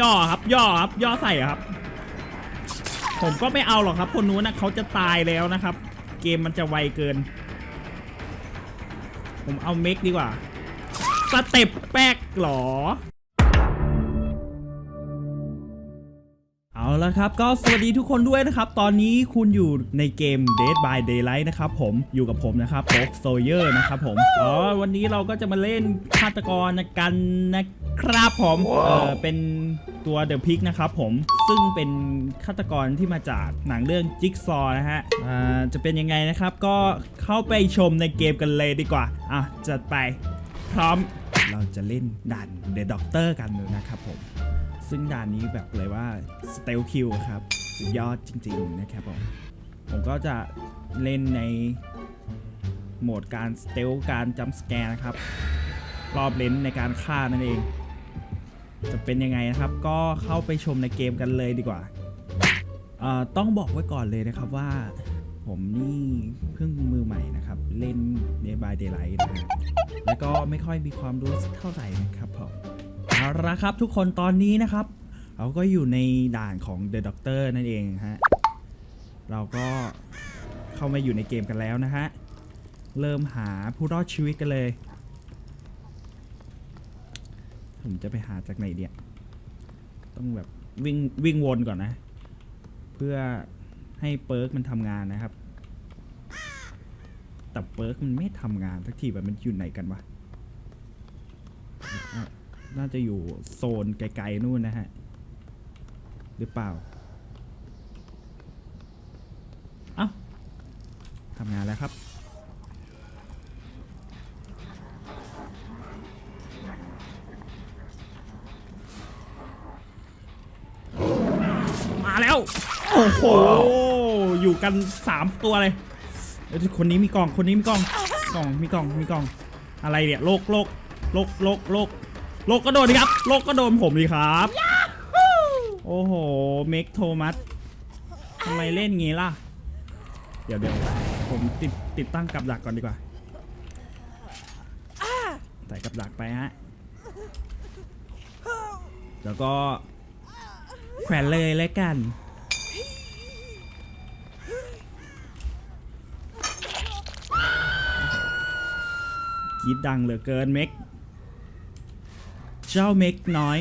ย่อครับ ย่อครับ ย่อใส่ครับ ผมก็ไม่เอาหรอกครับ คนนู้นนะเขาจะตายแล้วนะครับ เกมมันจะไวเกิน ผมเอาเมกดีกว่าสเต็ปแป๊กหรอ เอาละครับก็สวัสดีทุกคนด้วยนะครับ ตอนนี้คุณอยู่ในเกม Dead by Daylight นะครับผมอยู่กับผมนะครับโ o กโซเยอร์นะครับผมอ๋อวันนี้เราก็จะมาเล่นฆาตกรกันนะครับผมเออเป็นตัว The Pig นะครับผมซึ่งเป็นฆาตกรที่มาจากหนังเรื่อง Jigsaw นะฮะอ่าจะเป็นยังไงนะครับก็เข้าไปชมในเกมกันเลยดีกว่าอะจัดไปพร้อมเราจะเล่นด่าน The Doctor กันเลยนะครับผม ซึ่งด่านนี้แบบเลยว่าสเตลคิวครับ สุดยอดจริง ๆ นะครับผมผมก็จะเล่นในโหมดการสเตลการจัมสแกนะครับ รอบเลนในการฆ่านั่นเอง จะเป็นยังไงนะครับ ก็เข้าไปชมในเกมกันเลยดีกว่า ต้องบอกไว้ก่อนเลยนะครับว่า ผมนี่เพิ่งมือใหม่นะครับ เล่น Day by Daylight นะฮะแล้วก็ไม่ค่อยมีความรู้เท่าไหร่นะครับผม เอาละครับทุกคนตอนนี้นะครับ เราก็อยู่ในด่านของ The Doctor นั่นเองฮะ เราก็เข้ามาอยู่ในเกมกันแล้วนะฮะ เริ่มหาผู้รอดชีวิตกันเลย ผมจะไปหาจากไหนเนี่ยต้องแบบวิ่งวิ่งวนก่อนนะ เพื่อให้เปิร์กมันทำงานนะครับ แต่เปิร์กมันไม่ทำงานสักทีแบบมันอยู่ไหนกันวะ น่าจะอยู่โซนไกลๆนู่นนะฮะ หรือเปล่า เอ้าทำงานแล้วครับ มาแล้ว โอ้โห อยู่กัน 3 ตัวเลยเอ้ยคนนี้มีกล่อง คนนี้มีกล่อง กล่อง มีกล่อง มีกล่อง อะไรเนี่ย โลกโลกโลกโลกโลก โลกก็โดนดิครับ โลกก็โดนผมดิครับ โอ้โห เมกโทมัสทำไมเล่นงี้ล่ะ เดี๋ยวเดี๋ยวผมติดติดตั้งกับดักก่อนดีกว่า ใส่กับดักไปฮะ แล้วก็แขวนเลยแล้วกันกรีดดังเหลือเกินเม็ก เจ้าเม็กน้อย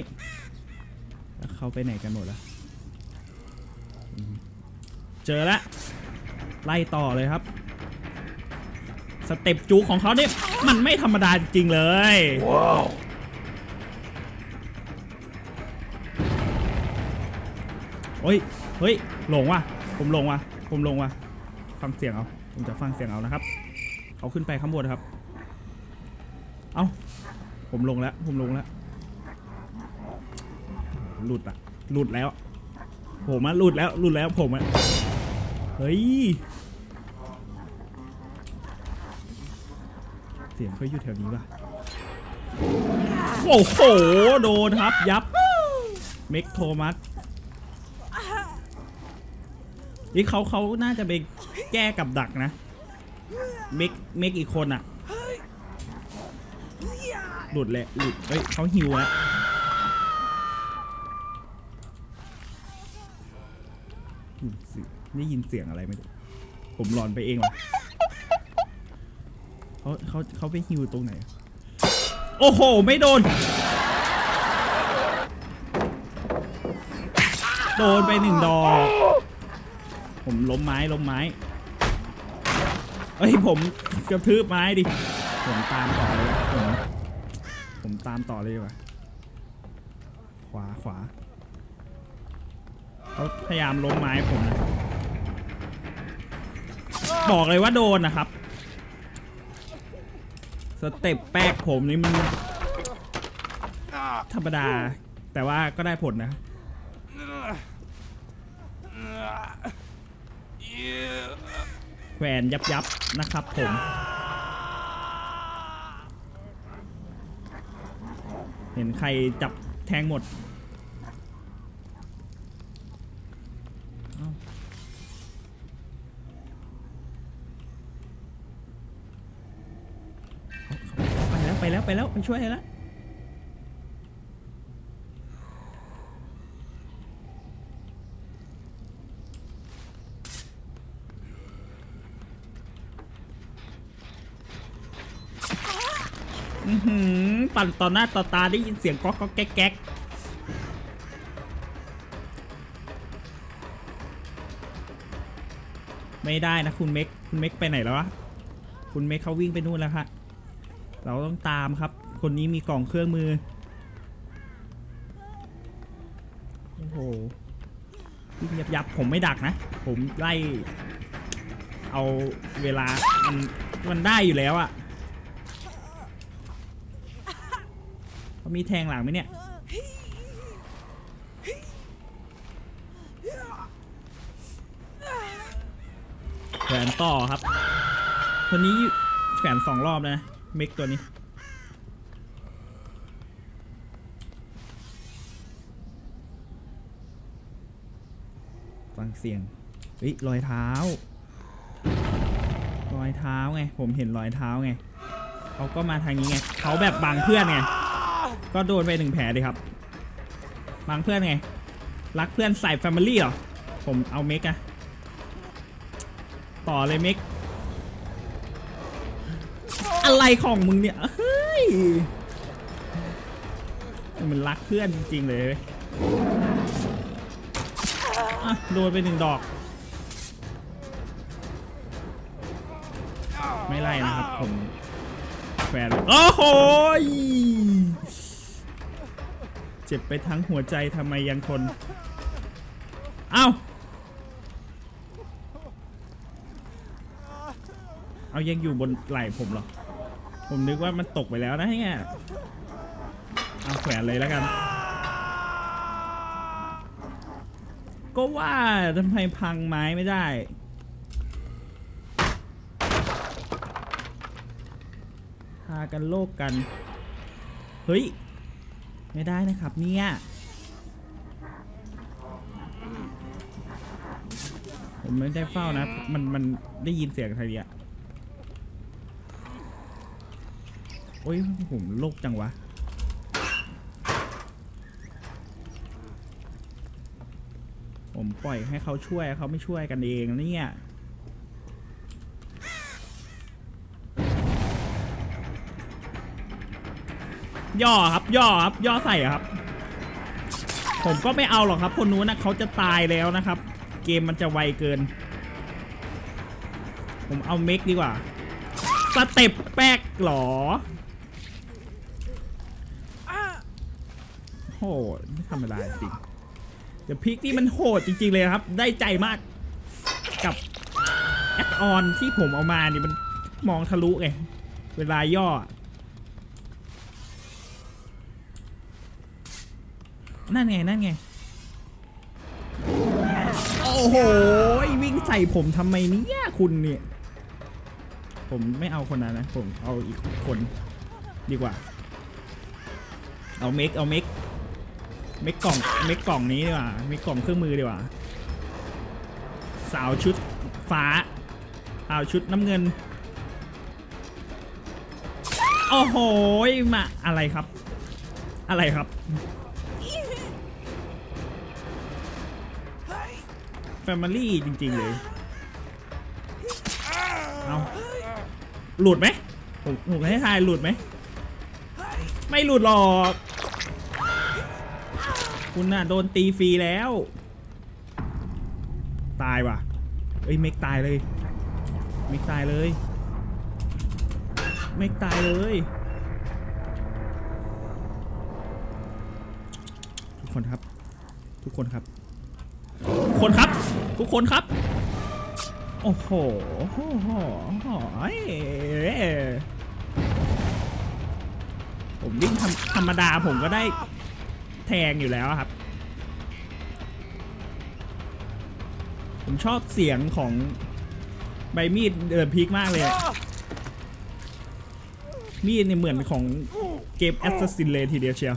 แล้วเขาไปไหนกันหมดแล้วอืมเจอแล้วไล่ต่อเลยครับ สเต็ปจูของเขาเนี่ยมันไม่ธรรมดาจริงๆเลยโอ้ยเฮ้ยหลงว่ะผมหลงว่ะผมหลงว่ะฟังเสียงเอาผมจะฟังเสียงเอานะครับเขาขึ้นไปข้างบนครับ เอาผมลงแล้ว ผมลงแล้ว หลุดอะ หลุดแล้ว ผมอะหลุดแล้ว หลุดแล้วผมอะเฮ้ย เสียงเขาอยู่แถวนี้ป่ะ โอ้โห โดนครับยับ เมกโทมัส นี่เขาเขาน่าจะไปแก้กับดักนะ เมกเมกอีกคนอะหลุดแหละ หลุดเฮ้ยเขาหิวแล้ ได้ยินเสียงอะไรไหมรู้ผมหลอนไปเองวะเขาเขาเขาไปฮิวตรงไหน โอ้โห ไม่โดน โดนไปหนึ่งดอก ผมล้มไม้ล้มไม้เอ้ยผมกระทืบไม้ดิ ผมตามต่อเลยผมผมตามต่อเลยว่ะขวาขวา เขาพยายามล้มไม้ผมนะบอกเลยว่าโดนนะครับ สเต็ปแป๊กผมนี่มันธรรมดา แต่ว่าก็ได้ผลนะแขวนยับยับนะครับผมเห็นใครจับแทงหมด แล้วมันช่วยแล้วปั่นต่อหน้าต่อตาได้ยินเสียงก๊อกก๊อกแก๊กแก๊กไม่ได้นะคุณเม็ก คุณเม็กไปไหนแล้ววะ คุณเม็กเขาวิ่งไปนู่นแล้วค่ะ เราต้องตามครับ คนนี้มีกล่องเครื่องมือ โอ้โหวิ่งยับยับผมไม่ดักนะ ผมไล่ เอาเวลา มันมันได้อยู่แล้วอะเขามีแทงหลังไหมเนี่ย แขวนต่อครับ คนนี้แขวนสองรอบนะ มิกตัวนี้ ฟังเสียงเฮ้ยรอยเท้า รอยเท้าไง ผมเห็นรอยเท้าไงเขาก็มาทางนี้ไงเขาแบบบังเพื่อนไง ก็โดนไปหนึ่งแผลดิครับบังเพื่อนไง รักเพื่อนใส่แฟมิลี่เหรอ ผมเอาเมกอะต่อเลยเมก อะไรของมึงเนี่ยเฮ้ยมันรักเพื่อนจริงๆเลยอะโดนไปหนึ่งดอก ไม่ไล่นะครับผมแฟนโอ้โหเจ็บไปทั้งหัวใจทำไมยังทนเอ้าเอายังอยู่บนไหล่ผมเหรอ ผมนึกว่ามันตกไปแล้วนะเนี่ยเอาแขวนเลยแล้วกัน ก็ว่าทำไมพังไม้ไม่ได้ พากันโลกกัน เฮ้ย ไม่ได้นะครับเนี่ยผมไม่ได้เฝ้านะ มัน มันได้ยินเสียงทะเลีย โอ้ยผมโลกจังวะ ผมปล่อยให้เขาช่วยเขาไม่ช่วยกันเองเนี่ยย่อครับย่อครับย่อใส่ครับ ผมก็ไม่เอาหรอกครับ คนนู้นนะเขาจะตายแล้วนะครับ เกมมันจะไวเกิน ผมเอาเมกดีกว่าสเต็ปแป๊กหรอ โหดไม่ธรรมดาจริงเดี๋ยวพิกนี่มันโหดจริง ๆ เลยครับ ได้ใจมากกับแอดออนที่ผมเอามานี่มันมองทะลุไง เวลาย่อ นั่นไง นั่นไง โอ้โห วิ่งใส่ผมทำไมเนี่ยคุณเนี่ย ผมไม่เอาคนนั้นนะ ผมเอาอีกคนดีกว่า เอาเมกเอาเมก เมกกล่องเมกกล่องนี้ดีกว่าเมกกล่องเครื่องมือดีกว่า สาวชุดฟ้าสาวชุดน้ำเงิน โอ้โหมาอะไรครับ อะไรครับแฟมิลี่จริง ๆ เลย เอาหลุดไหมผมผมให้ทายหลุดไหม ไม่หลุดหรอก คุณน่ะโดนตีฟรีแล้ว ตายว่ะ เอ้ยเมกตายเลยเมกตายเลยเมกตายเลย ทุกคนครับ ทุกคนครับ ทุกคนครับ ทุกคนครับ โอ้โหโอ้โหโอ้โหเอ้ผมวิ่งธรรมธรรมดาผมก็ได้ แทงอยู่แล้วครับ ผมชอบเสียงของใบมีดเดินพีกมากเลยอะมีดเนี่ยเหมือนของเกม Assassin เลยทีเดียวเชียว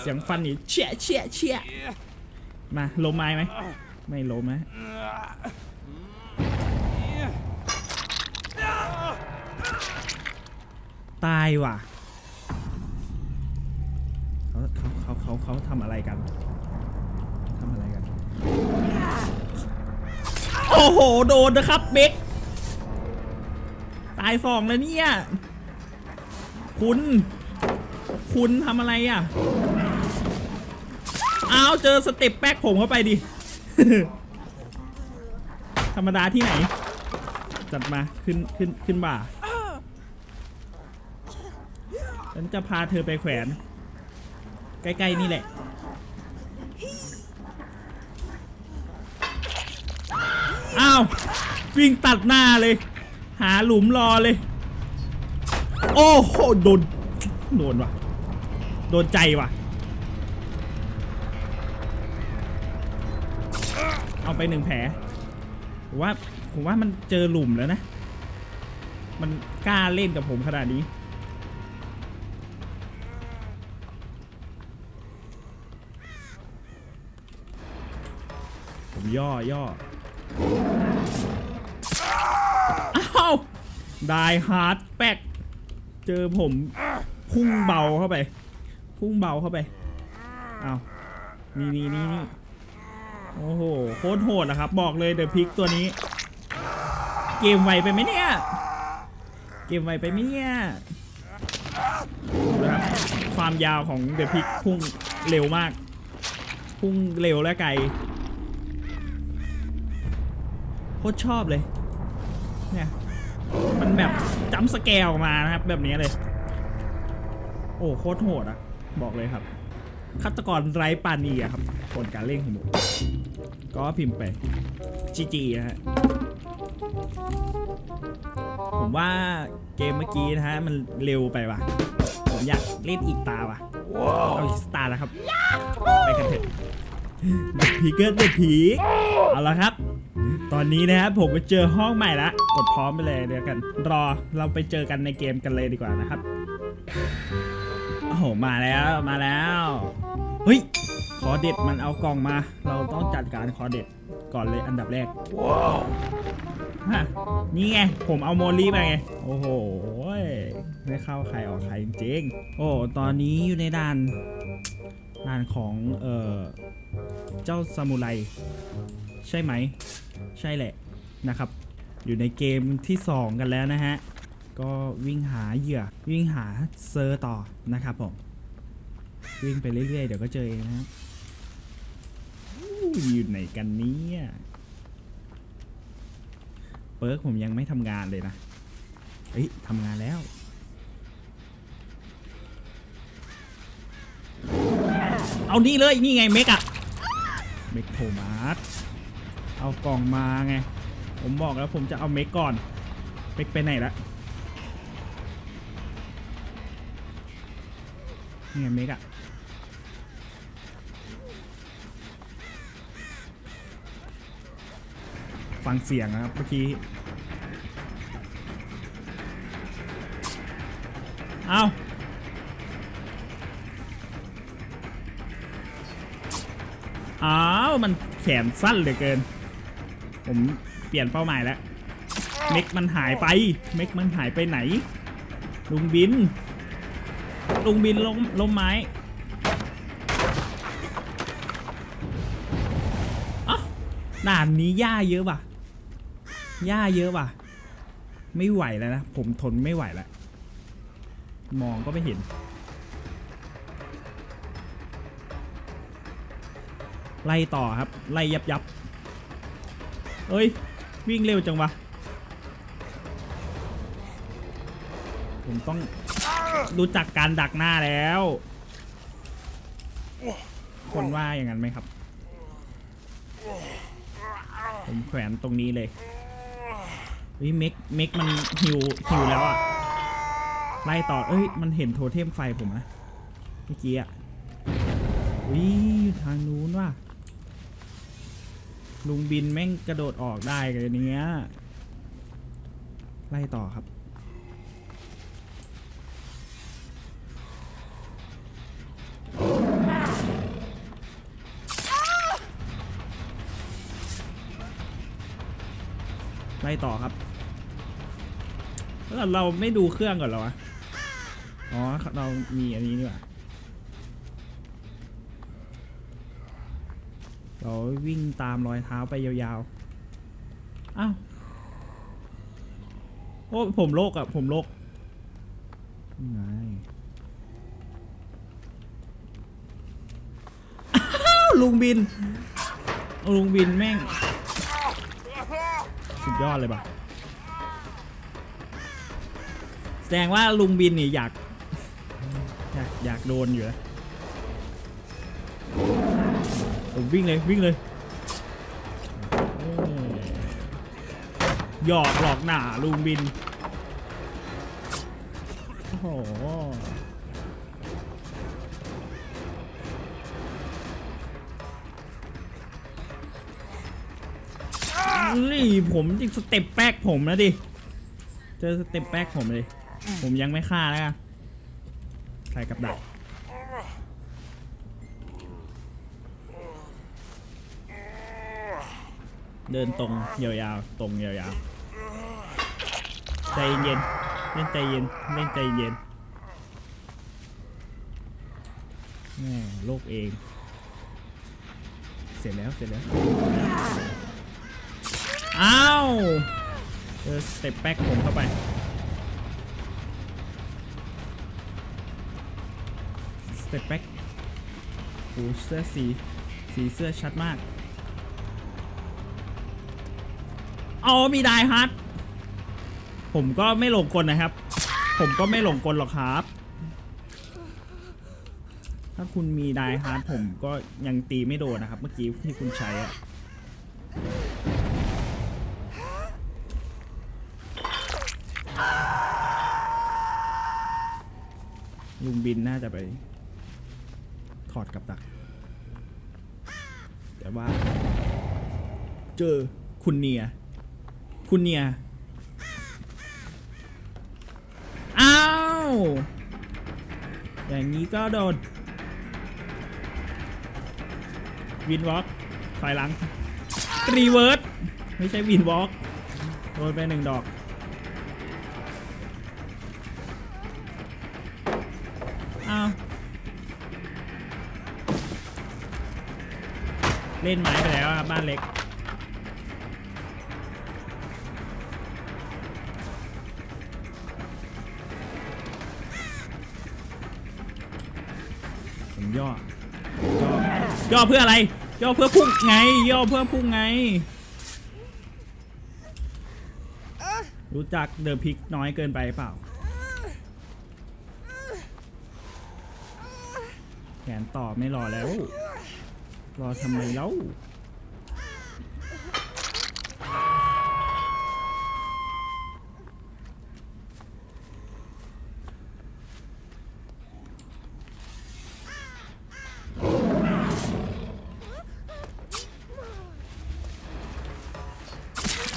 เสียงฟันนี่เชี่ยเชี่ยเชี่ยมาลมไม้ไหม ไม่ล้มนะตายว่ะ เขาเขาเขาเขาทำอะไรกันทำอะไรกัน โอ้โห โดนนะครับเบกตายสองแล้วเนี่ย คุณ คุณทำอะไรอะ อ้าว เจอสเต็ปแป๊กผมเข้าไปดิ ธรรมดาที่ไหน จัดมาขึ้นขึ้นขึ้นบ่าฉันจะพาเธอไปแขวน ใกล้ ๆ นี่แหละ อ้าว วิ่งตัดหน้าเลย หาหลุมรอเลย โอ้โห โดน โดนว่ะ โดนใจว่ะ เอาไปหนึ่งแผลผมว่า ผมว่ามันเจอหลุมแล้วนะ มันกล้าเล่นกับผมขนาดนี้ ย่อย่ออ้าวได้ฮาร์ดแป๊กเจอผมพุ่งเบาเข้าไป พุ่งเบาเข้าไปอ้าวนี่นี่นี่นี่โอ้โหโคตรโหดนะครับ บอกเลยเดอะพิกตัวนี้ เกมไวไปไหมเนี่ย เกมไวไปไหมเนี่ยนะครับความยาวของเดอะพิกพุ่งเร็วมาก พุ่งเร็วและไกล โคตรชอบเลย เนี่ย มันแบบจำสแกลออกมานะครับ แบบนี้เลย โอ้โคตรโหดอะบอกเลยครับฆาตกรไร้ปานีอะครับผลการเล่นของผมก็พิมพ์ไปจีจีนะฮะผมว่าเกมเมื่อกี้นะฮะ มันเร็วไปว่ะ ผมอยากเล่นอีกตาว่ะเอาอีกสตาร์นะครับ ไปกันเถอะเด็ดพีเกิร์เด็ดพีกเอาละครับ ตอนนี้นะครับผมก็เจอห้องใหม่ละกดพร้อมไปเลยเดี๋ยวกัน รอเราไปเจอกันในเกมกันเลยดีกว่านะครับโอ้โหมาแล้วมาแล้วเฮ้ยขอเด็ดมันเอากล่องมา เราต้องจัดการขอเด็ดก่อนเลยอันดับแรกฮะนี่ไง ผมเอาโมลีไปไง โอ้โหไม่เข้าใครออกใครจริงโอ้ตอนนี้อยู่ในด่านด่านของเอ่อเจ้าซามูไร ใช่ไหม ใช่แหละนะครับ อยู่ในเกมที่ 2 กันแล้วนะฮะ ก็วิ่งหาเหยื่อ วิ่งหาเซอร์ต่อนะครับผม วิ่งไปเรื่อยๆ เดี๋ยวก็เจอเองนะฮะอยู่ไหนกันเนี่ยเปิร์กผมยังไม่ทำงานเลยนะเฮ้ยทำงานแล้วเอานี่เลย นี่ไงเมกอะเมกโทมัส เอากล่องมาไง ผมบอกแล้วผมจะเอาเมกก่อนเมกไปไหนละนี่เมกอะฟังเสียงนะครับเมื่อกี้ เอาอ้าว มันแขนสั้นเหลือเกิน ผมเปลี่ยนเป้าหมายแล้ว เม็กมันหายไป เม็กมันหายไปไหน ลุงบิน ลุงบินล้มล้มไม้อ๊ะด่านนี้หญ้าเยอะว่ะหญ้าเยอะว่ะ ไม่ไหวแล้วนะ ผมทนไม่ไหวแล้ว มองก็ไม่เห็น ไล่ต่อครับ ไล่ยับยับ เอ้ย วิ่งเร็วจังวะ ผมต้องรู้จักการดักหน้าแล้ว คนว่าอย่างนั้นไหมครับ ผมแขวนตรงนี้เลยเฮ้ยเม็กเม็กมันหิวหิวแล้วอะ ไล่ต่อ เอ้ย มันเห็นโทเทมไฟผมนะ เมื่อกี้อะวิอยู่ทางนู้นว่ะ ลุงบินแม่งกระโดดออกได้เลยเนี้ยไล่ต่อครับ ไล่ต่อครับแล้วเราไม่ดูเครื่องก่อนเหรอวะ อ๋อ เรามีอันนี้นี่หว่า เดี๋วิ่งตามรอยเท้าไปยาวๆ อ้าว โอ้ผมโลกอะผมโลกไงลุงบิน ลุงบินแม่ง สุดยอดเลยปะแสดงว่าลุงบินนี่อยาก อยากอยากโดนอยู่แล้ วิ่งเลยวิ่งเลยหยอกหลอกหนาลุงบิน โอ้โหนี่ผมจิสเต็ปแป๊กผมนะดิ เจอสเต็ปแป๊กผมเลย ผมยังไม่ฆ่าแล้วกันใส่กับดัก เดินตรงยาวๆตรงยาวๆใจเย็นเล่นใจเย็นเล่นใจเย็นแม่โลกเอง เสร็จแล้วเสร็จแล้วอ้าวเจอสเต็ปแบ็กผมเข้าไปสเต็ปแบ็กโอ้เสื้อสีสีเสื้อชัดมาก เอามีไดฮาร์ดผมก็ไม่หลงกลนะครับ ผมก็ไม่หลงกลหรอกครับ ถ้าคุณมีไดฮาร์ดผมก็ยังตีไม่โดนนะครับ เมื่อกี้ที่คุณใช้อะลุงบินน่าจะไป ถอดกับดัก แต่ว่า เจอคุณเนีย คุณเนี่ยอ้าวอย่างนี้ก็โดนวินวอล์กถอยหลังรีเวิร์สไม่ใช่วินวอล์กโดนไปหนึ่งดอกอ้าวเล่นไม้ไปแล้วครับบ้านเล็ก ย่อเพื่ออะไร ย่อเพื่อพุ่งไง ย่อเพื่อพุ่งไง รู้จักเดอะพิกน้อยเกินไปเปล่า แขนต่อไม่รอแล้ว รอทำไมแล้ว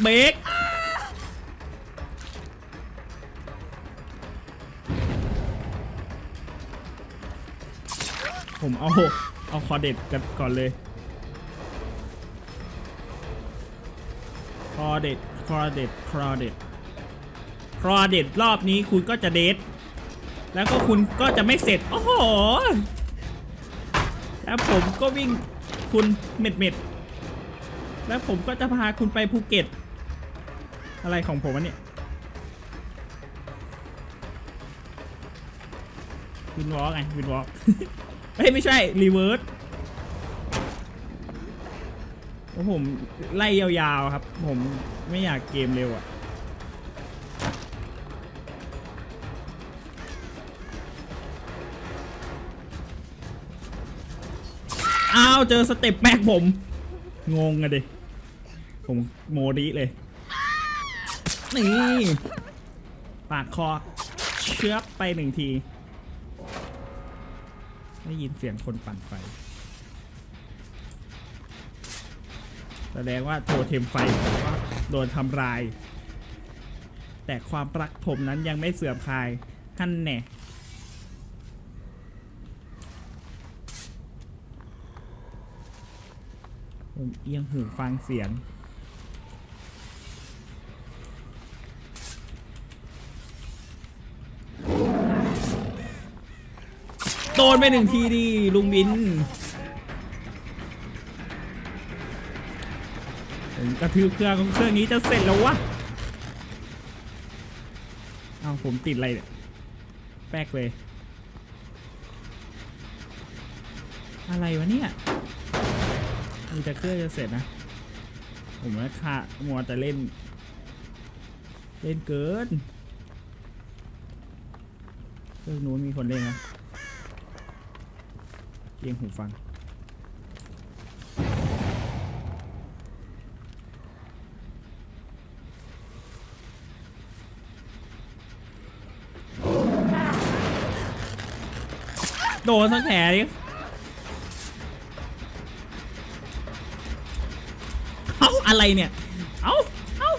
เบรกผมเอาเอาคอเด็ดกันก่อนเลย คอเด็ดคอเด็ดคอเด็ดคอเด็ดรอบนี้คุณก็จะเดทแล้วก็คุณก็จะไม่เสร็จ โอ้โห แล้วผมก็วิ่งคุณเม็ดเม็ดแล้วผมก็จะพาคุณไปภูเก็ต อะไรของผมวะเนี่ยวินวอล์กไงวินวอล์กเฮ้ย ไม่ใช่ รีเวิร์สโอ้ผมไล่ยาวๆครับ ผมไม่อยากเกมเร็วอะ่ะอ้าว เจอสเต็ปแม็กผม งงอะดิ ผมโมดิเลย นี่ปาดคอ เชือบไปหนึ่งที ได้ยินเสียงคนปั่นไฟ แสดงว่าโทเทมไฟผมก็โดนทำลาย แต่ความรักผมนั้นยังไม่เสื่อมคลายท่านแน่ผมเอียงหูฟังเสียง โดนไปหนึ่งทีดิลุงบินผมกระทืบเครื่องเครื่องนี้จะเสร็จแล้ววะเอาผมติดอะไรเนี่ยแป๊กเลย อะไรวะเนี่ยมีแต่เครื่องจะเสร็จนะ ผมว่าค่ะมัวแต่เล่น เล่นเกินเครื่องนู้นมีคนเล่นนะ ยงหูฟัง โดนสักแผลดิเอ้าอะไรเนี่ย เอ้า เอ้า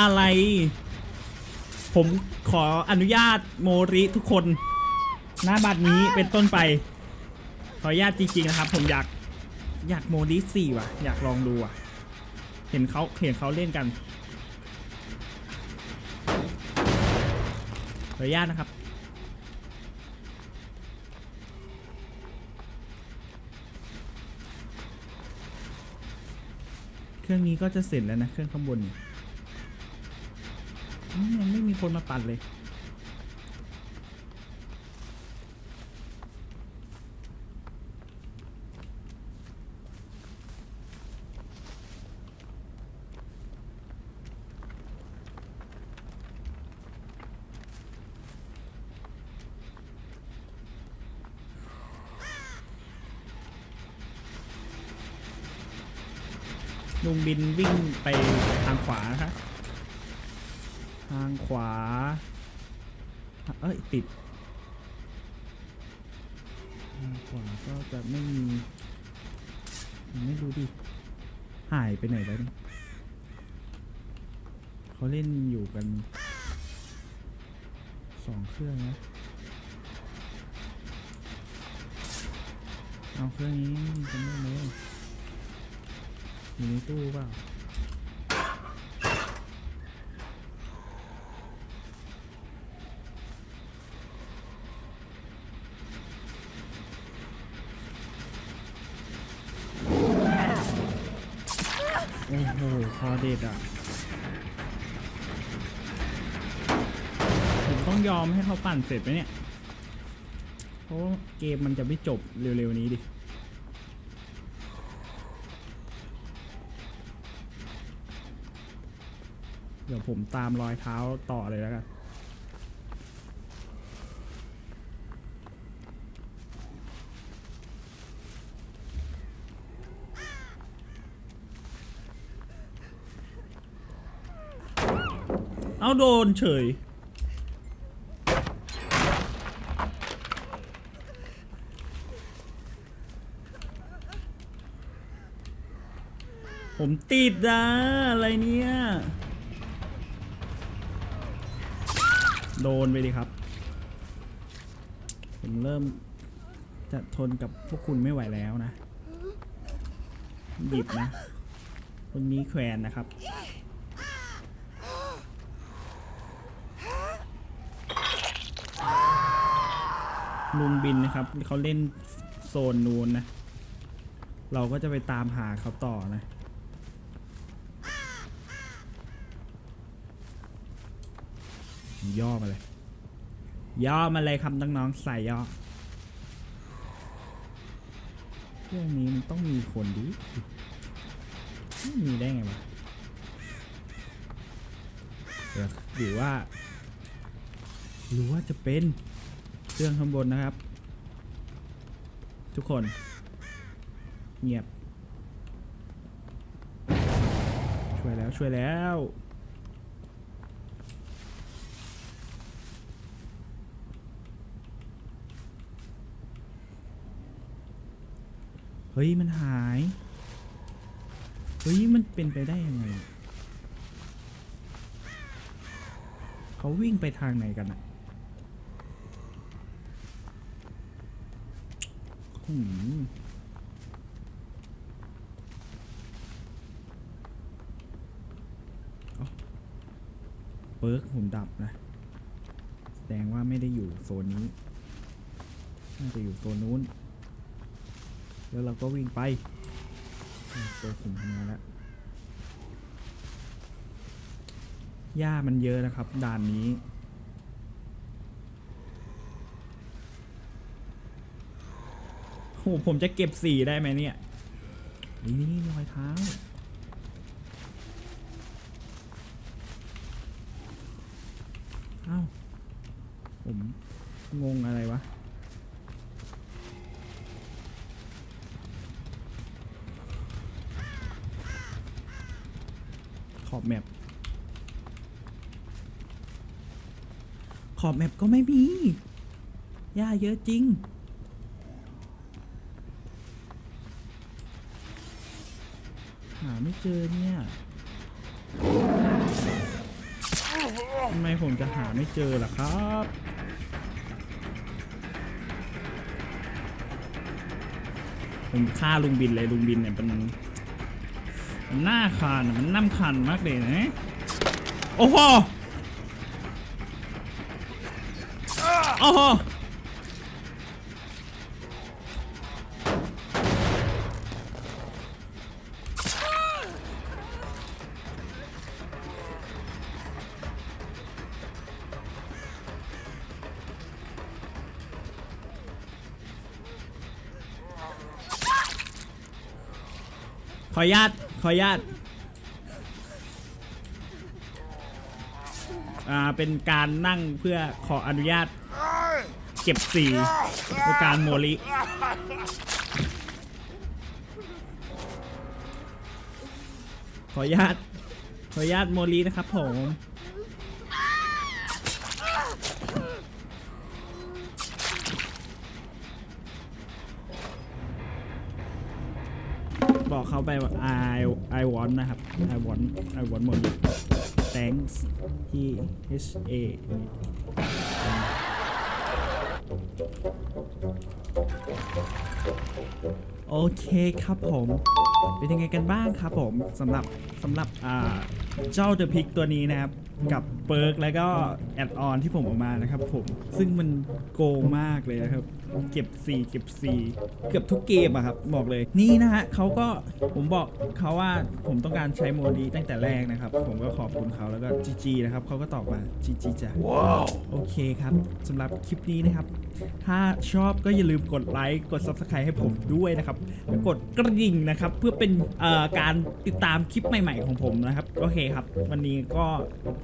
อะไร ผมขออนุญาตโมริทุกคน หน้าบัตรนี้เป็นต้นไป ขออนุญาตจริงๆนะครับ ผมอยากอยากโมริสี่ว่ะ อยากลองดูอะ เห็นเขาเห็นเขาเล่นกัน ขออนุญาตนะครับเครื่องนี้ก็จะเสร็จแล้วนะ เครื่องข้างบนนี่ มยังไม่มีคนมาปั่นเลย ลุงบินวิ่งไปทางขวานะครับ ทางขวา เอ้ย ติด ทางขวาก็จะไม่มี ไม่รู้ดิ หายไปไหนแล้วนี่เขาเล่นอยู่กันสองเครื่องนะเอาเครื่องนี้กันได้เลยอยู่ในตู้เปล่า โอ้ เด็ดอะ ผมต้องยอมให้เขาปั่นเสร็จไหมเนี่ย เพราะว่าเกมมันจะไม่จบเร็วๆนี้ดิเดี๋ยวผมตามรอยเท้าต่อเลยแล้วกัน เอาโดนเฉย ผมติดนะอะไรเนี่ย โดนไปดิครับ ผมเริ่มจะทนกับพวกคุณไม่ไหวแล้วนะ หยิบนะคนนี้แขวนนะครับ ลุงบินนะครับเขาเล่นโซนนูนนะ เราก็จะไปตามหาเขาต่อนะย่อมาเลย ย่อมาเลยครับน้องๆใส่ย่อเรื่องนี้มันต้องมีคนดิไม่มีได้ไงวะหรือว่า หรือว่าจะเป็น เครื่องข้างบนนะครับ ทุกคน เงียบ ช่วยแล้วช่วยแล้วเฮ้ย มันหาย เฮ้ย มันเป็นไปได้ยังไง เขาวิ่งไปทางไหนกันอะหืม เปิร์กผมดับนะ แสดงว่าไม่ได้อยู่โซนนี้ น่าจะอยู่โซนนู้น แล้วเราก็วิ่งไปอะตัวขุมทำงานแล้วหญ้ามันเยอะนะครับ ด่านนี้ โหผมจะเก็บสีได้ไหมเนี่ย นี่นี่รอยเท้าเอ้าผมงงอะไรวะ ขอบแมปขอบแมปก็ไม่มีหญ้าเยอะจริง หาไม่ เจอเนี่ยทำไมผมจะหาไม่เจอล่ะครับผมฆ่าลุงบินเลยลุงบินเนี่ยเป็นมันหน้าคานมันน้ำคันมากเลยนะโอ้โหโอ้โห ออนุญาตขออนุญาตอ่าเป็นการนั่งเพื่อขออนุญาตเก็บสีเพื่อการโมลิขออนุญาตขออนุญาตโมลินะครับผม I want more thanks E H A โอเคครับผม เป็นยังไงกันบ้างครับผมสำหรับสำหรับอ่าเจ้าเดอะพิกตัวนี้นะครับ กับเปิร์กแล้วก็แอดออนที่ผมออกมานะครับผม ซึ่งมันโกงมากเลยนะครับ เก็บ 4 เก็บ 4 เกือบทุกเกมอะครับ บอกเลยนี่นะฮะเขาก็ผมบอกเขาว่าผมต้องการใช้โมดีตั้งแต่แรกนะครับ ผมก็ขอบคุณเขาแล้วก็จีจีนะครับเขาก็ตอบมาจีจีจ้ะโอเคครับสำหรับคลิปนี้นะครับ ถ้าชอบก็อย่าลืมกดไลค์กด Subscribe ให้ผมด้วยนะครับแล้วกดกระดิ่งนะครับเพื่อเป็นเอ่อการติดตามคลิปใหม่ ๆ ของผมนะครับ โอเคครับ วันนี้ก็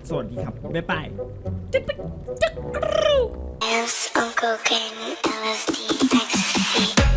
สวัสดีครับบ๊ายบาย Pills on cocaine, LSD, ecstasy.